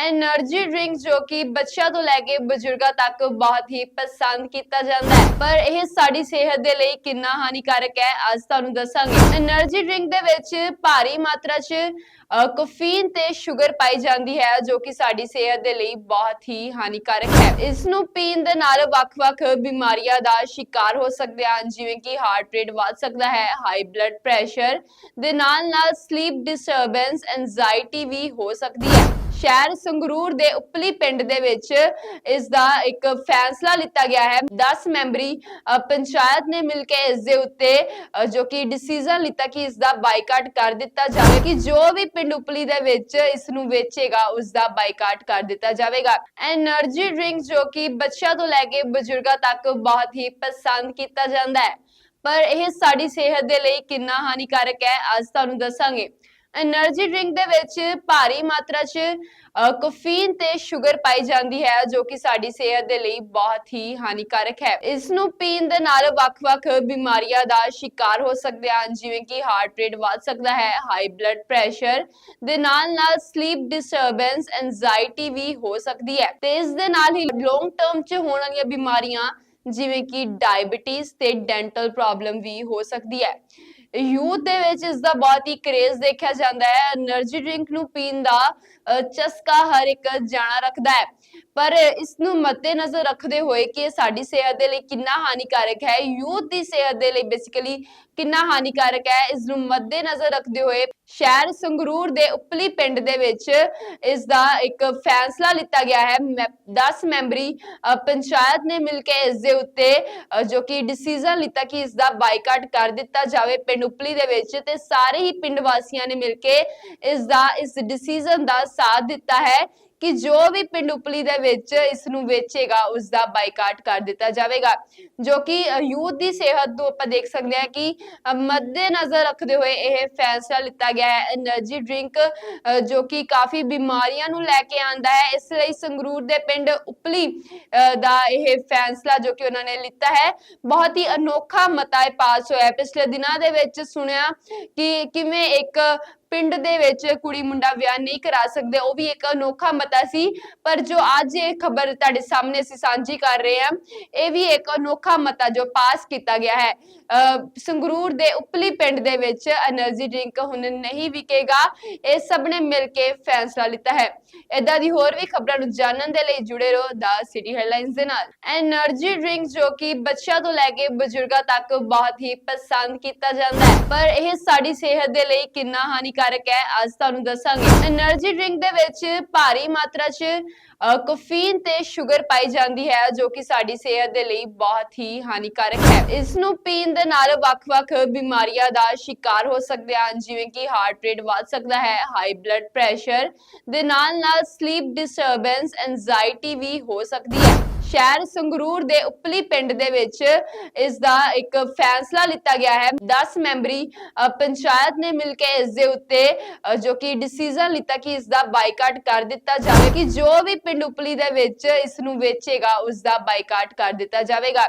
Energy drink ਜੋ ਕਿ ਬੱਚਿਆਂ ਤੋਂ ਲੈ ਕੇ ਬਜ਼ੁਰਗਾਂ ਤੱਕ ਬਹੁਤ ਹੀ ਪਸੰਦ ਕੀਤਾ ਜਾਂਦਾ ਹੈ। ਪਰ ਇਹ ਸਾਡੀ ਸਿਹਤ ਦੇ ਲਈ ਕਿੰਨਾ ਹਾਨੀਕਾਰਕ ਹੈ, ਅੱਜ ਤੁਹਾਨੂੰ ਦੱਸਾਂਗੇ। ਐਨਰਜੀ ਡਰਿੰਕ ਦੇ ਵਿੱਚ ਭਾਰੀ ਮਾਤਰਾ 'ਚ ਕੋਫੀਨ ਤੇ ਸ਼ੂਗਰ ਪਾਈ ਜਾਂਦੀ ਹੈ, ਜੋ ਕਿ ਸਾਡੀ ਸਿਹਤ ਦੇ ਲਈ ਬਹੁਤ ਹੀ ਹਾਨੀਕਾਰਕ ਹੈ। ਇਸ ਨੂੰ ਪੀਣ ਦੇ ਨਾਲ ਵੱਖ-ਵੱਖ ਬਿਮਾਰੀਆਂ ਦਾ ਸ਼ਿਕਾਰ ਹੋ ਸਕਦੇ ਹਨ, ਜਿਵੇਂ ਕਿ ਹਾਰਟ ਰੇਟ ਵੱਧ ਸਕਦਾ ਹੈ ਹਾਈ ਬਲੱਡ ਪ੍ਰੈਸ਼ਰ ਦੇ ਨਾਲ ਨਾਲ ਸਲੀਪ ਡਿਸਟਰਬੈਂਸ ਐਂਜ਼ਾਇਟੀ ਵੀ ਹੋ ਸਕਦੀ ਹੈ। ਸ਼ਹਿਰ ਸੰਗਰੂਰ ਦੇ ਉਪਲੀ ਪਿੰਡ ਦੇ ਵਿੱਚ ਇਸ ਦਾ ਇੱਕ ਫੈਸਲਾ ਲਿੱਤਾ ਗਿਆ ਹੈ। 10 ਮੈਂਬਰੀ ਪੰਚਾਇਤ ਨੇ ਮਿਲ ਕੇ ਇਸ ਦੇ ਉੱਤੇ ਜੋ ਕਿ ਡਿਸੀਜਨ ਲਿੱਤਾ ਕਿ ਇਸ ਦਾ ਬਾਈਕਾਟ ਕਰ ਦਿੱਤਾ ਜਾਵੇ ਕਿ ਜੋ ਵੀ ਪਿੰਡ ਉਪਲੀ ਦੇ ਵਿੱਚ ਇਸ ਨੂੰ ਵੇਚੇਗਾ ਉਸ ਦਾ ਬਾਈਕਾਟ ਕਰ ਦਿੱਤਾ ਜਾਵੇਗਾ। એનર્ਜੀ ਡਰਿੰਕ ਜੋ ਕਿ ਬੱਚਿਆਂ ਤੋਂ ਲੈ ਕੇ ਬਜ਼ੁਰਗਾਂ ਤੱਕ ਬਹੁਤ ਹੀ ਪਸੰਦ ਕੀਤਾ ਜਾਂਦਾ ਹੈ। ਪਰ ਇਹ ਸਾਡੀ ਸਿਹਤ ਦੇ ਲਈ ਕਿੰਨਾ ਹਾਨੀਕਾਰਕ ਹੈ, ਅੱਜ ਤੁਹਾਨੂੰ ਦੱਸਾਂਗੇ। એનર્ਜੀ ਡਰਿੰਕ ਦੇ ਵਿੱਚ ਭਾਰੀ ਮਾਤਰਾ 'ਚ ਕੋਫੀਨ ਤੇ ਸ਼ੂਗਰ ਪਾਈ ਜਾਂਦੀ ਹੈ, ਜੋ ਕਿ ਸਾਡੀ ਸਿਹਤ ਦੇ ਲਈ ਬਹੁਤ ਹੀ ਹਾਨੀਕਾਰਕ ਹੈ। ਇਸ ਨੂੰ ਪੀਣ ਦੇ ਨਾਲ ਵੱਖ-ਵੱਖ ਬਿਮਾਰੀਆਂ ਦਾ ਸ਼ਿਕਾਰ ਹੋ ਸਕਦੇ ਹਨ ਜਿਵੇਂ ਕਿ ਹਾਰਟ ਰੇਟ ਵੱਧ ਸਕਦਾ ਹੈ ਹਾਈ ਬਲੱਡ ਪ੍ਰੈਸ਼ਰ ਦੇ ਨਾਲ-ਨਾਲ ਸਲੀਪ ਡਿਸਟਰਬੈਂਸ ਐਂਜ਼ਾਇਟੀ ਵੀ ਹੋ ਸਕਦੀ ਹੈ। ਤੇ ਇਸ ਦੇ ਨਾਲ ਹੀ ਲੌਂਗ ਟਰਮ 'ਚ ਹੋਣ ਵਾਲੀਆਂ ਬਿਮਾਰੀਆਂ ਜਿਵੇਂ ਕਿ ਡਾਇਬੀਟੀਜ਼ ਤੇ ਡੈਂਟਲ ਪ੍ਰੋਬਲਮ ਵੀ ਹੋ ਸਕਦੀ ਹੈ। ਯੂਥ ਦੇ ਵਿੱਚ ਇਸ ਦਾ ਬਹੁਤ ਹੀ ਕਰੇਜ਼ ਦੇਖਿਆ ਜਾਂਦਾ ਹੈ। એનર્ਜੀ ਡਰਿੰਕ ਨੂੰ ਪੀਣ ਦਾ ਚਸਕਾ ਹਰ ਇੱਕ ਜਾਣਾ ਰੱਖਦਾ ਹੈ। ਪਰ ਇਸ ਨੂੰ ਮੱਦੇ ਨਜ਼ਰ ਰੱਖਦੇ ਹੋਏ ਕਿ ਇਹ ਸਾਡੀ ਸਿਹਤ ਦੇ ਲਈ ਕਿੰਨਾ ਹਾਨੀਕਾਰਕ ਹੈ, ਯੂਥ ਦੀ ਸਿਹਤ ਦੇ ਲਈ ਬੇਸਿਕਲੀ ਕਿੰਨਾ ਹਾਨੀਕਾਰਕ ਹੈ ਇਸ ਨੂੰ ਮੱਦੇ ਨਜ਼ਰ ਰੱਖਦੇ ਹੋਏ ਸ਼ਹਿਰ ਸੰਗਰੂਰ ਦੇ ਉਪਲੀ ਪਿੰਡ ਦੇ ਵਿੱਚ ਇਸ ਦਾ ਇੱਕ ਫੈਸਲਾ ਲਿੱਤਾ ਗਿਆ ਹੈ। 10 ਮੈਂਬਰੀ ਪੰਚਾਇਤ ਨੇ ਮਿਲ ਕੇ ਇਸ ਦੇ ਉੱਤੇ ਜੋ ਕਿ ਡਿਸੀਜਨ ਲਿੱਤਾ ਕਿ ਇਸ ਦਾ ਬਾਈਕਾਟ ਕਰ ਦਿੱਤਾ ਜਾਵੇ। ਉਪਲੀ ਦੇ ਵਿੱਚ ਤੇ ਸਾਰੇ ਹੀ ਪਿੰਡ ਵਾਸੀਆਂ ਨੇ ਮਿਲ ਕੇ ਇਸ ਦਾ ਇਸ ਡਿਸੀਜਨ ਦਾ ਸਾਥ ਦਿੱਤਾ ਹੈ। ਕਿ ਜੋ ਵੀ ਪਿੰਡ ਉਪਲੀ ਦੇ ਵਿੱਚ ਇਸ ਨੂੰ ਵੇਚੇਗਾ ਉਸ ਦਾ ਬਾਈਕਾਟ ਕਰ ਦਿੱਤਾ ਜਾਵੇਗਾ। ਜੋ ਕਿ ਯੂਥ ਦੀ ਸਿਹਤ ਨੂੰ ਆਪਾਂ ਦੇਖ ਸਕਦੇ ਹਾਂ ਕਿ ਮੱਦੇ ਨਜ਼ਰ ਰੱਖਦੇ ਹੋਏ ਇਹ ਫੈਸਲਾ ਲਿੱਤਾ ਗਿਆ ਹੈ। એનર્ਜੀ ਡਰਿੰਕ ਜੋ ਕਿ ਕਾਫੀ ਬਿਮਾਰੀਆਂ ਨੂੰ ਲੈ ਕੇ ਆਂਦਾ ਹੈ। ਇਸ ਲਈ ਸੰਗਰੂਰ ਦੇ ਪਿੰਡ ਉਪਲੀ ਦਾ ਇਹ ਫੈਸਲਾ ਜੋ ਕਿ ਉਹਨਾਂ ਨੇ ਲਿੱਤਾ ਹੈ, ਬਹੁਤ ਹੀ ਅਨੋਖਾ ਮਤਾ ਪਾਸ ਹੋਇਆ ਪਿਛਲੇ ਦਿਨਾਂ ਦੇ ਵਿੱਚ ਸੁਣਿਆ ਕਿ ਕਿਵੇਂ ਇੱਕ ਪਿੰਡ ਦੇ ਵਿੱਚ ਕੁੜੀ ਮੁੰਡਾ ਵਿਆਹ ਨਹੀਂ ਕਰਾ ਸਕਦੇ, ਉਹ ਵੀ ਇੱਕ ਅਨੋਖਾ ਮਤਾ ਸੀ। ਪਰ ਜੋ ਅੱਜ ਇਹ ਖਬਰ ਤੁਹਾਡੇ ਸਾਹਮਣੇ ਅਸੀਂ ਸਾਂਝੀ ਕਰ ਰਹੇ ਹਾਂ, ਇਹ ਵੀ ਇੱਕ ਅਨੋਖਾ ਮਤਾ ਜੋ ਪਾਸ ਕੀਤਾ ਗਿਆ ਹੈ। ਸੰਗਰੂਰ ਦੇ ਉਪਲੀ ਪਿੰਡ ਦੇ ਵਿੱਚ એનર્ਜੀ ਡਰਿੰਕ ਹੁਣ ਨਹੀਂ ਵਿਕੇਗਾ, ਇਹ ਸਭ ਨੇ ਮਿਲ ਕੇ ਫੈਸਲਾ ਲਿੱਤਾ ਹੈ। ਇਦਾਂ ਦੀ ਹੋਰ ਵੀ ਖਬਰਾਂ ਨੂੰ ਜਾਣਨ ਦੇ ਲਈ ਜੁੜੇ ਰਹੋ ਦਾ ਸਿਟੀ ਹੈਡਲਾਈਨਸ ਦੇ ਨਾਲ। એનર્ਜੀ ਡਰਿੰਕ ਜੋ ਕਿ ਬੱਚਿਆਂ ਤੋਂ ਲੈ ਕੇ ਬਜ਼ੁਰਗਾਂ ਤੱਕ ਬਹੁਤ ਹੀ ਪਸੰਦ ਕੀਤਾ ਜਾਂਦਾ ਹੈ। ਪਰ ਇਹ ਸਾਡੀ ਸਿਹਤ ਦੇ ਲਈ ਕਿੰਨਾ ਹਾਨੀ ਹਾਨੀਕਾਰਕ ਹੈ, ਅੱਜ ਤੁਹਾਨੂੰ ਦੱਸਾਂਗੇ। એનર્ਜੀ ਡਰਿੰਕ ਦੇ ਵਿੱਚ ਭਾਰੀ ਮਾਤਰਾ 'ਚ ਕੋਫੀਨ ਤੇ 슈ਗਰ ਪਾਈ ਜਾਂਦੀ ਹੈ, ਜੋ ਕਿ ਸਾਡੀ ਸਿਹਤ ਦੇ ਲਈ ਬਹੁਤ ਹੀ ਹਾਨੀਕਾਰਕ ਹੈ। ਇਸ ਨੂੰ ਪੀਣ ਦੇ ਨਾਲ ਵੱਖ-ਵੱਖ ਬਿਮਾਰੀਆਂ ਦਾ ਸ਼ਿਕਾਰ ਹੋ ਸਕਦੇ ਹਨ, ਜਿਵੇਂ ਕਿ ਹਾਰਟ ਰੇਟ ਵੱਧ ਸਕਦਾ ਹੈ ਹਾਈ ਬਲੱਡ ਪ੍ਰੈਸ਼ਰ ਦੇ ਨਾਲ ਨਾਲ ਸਲੀਪ ਡਿਸਟਰਬੈਂਸ ਐਂਜ਼ਾਇਟੀ ਵੀ ਹੋ ਸਕਦੀ ਹੈ। ਸ਼ਹਿਰ ਸੰਗਰੂਰ ਦੇ ਉਪਲੀ ਪਿੰਡ ਦੇ ਵਿੱਚ ਇਸ ਦਾ ਇੱਕ ਫੈਸਲਾ ਲਿੱਤਾ ਗਿਆ ਹੈ। 10 ਮੈਂਬਰੀ ਪੰਚਾਇਤ ਨੇ ਮਿਲ ਕੇ ਇਸ ਦੇ ਉੱਤੇ ਜੋ ਕਿ ਡਿਸੀਜਨ ਲਿੱਤਾ ਕਿ ਇਸ ਦਾ ਬਾਈਕਾਟ ਕਰ ਦਿੱਤਾ ਜਾਵੇ ਕਿ ਜੋ ਵੀ ਪਿੰਡ ਉਪਲੀ ਦੇ ਵਿੱਚ ਇਸ ਨੂੰ ਵੇਚੇਗਾ ਉਸ ਦਾ ਬਾਈਕਾਟ ਕਰ ਦਿੱਤਾ ਜਾਵੇਗਾ।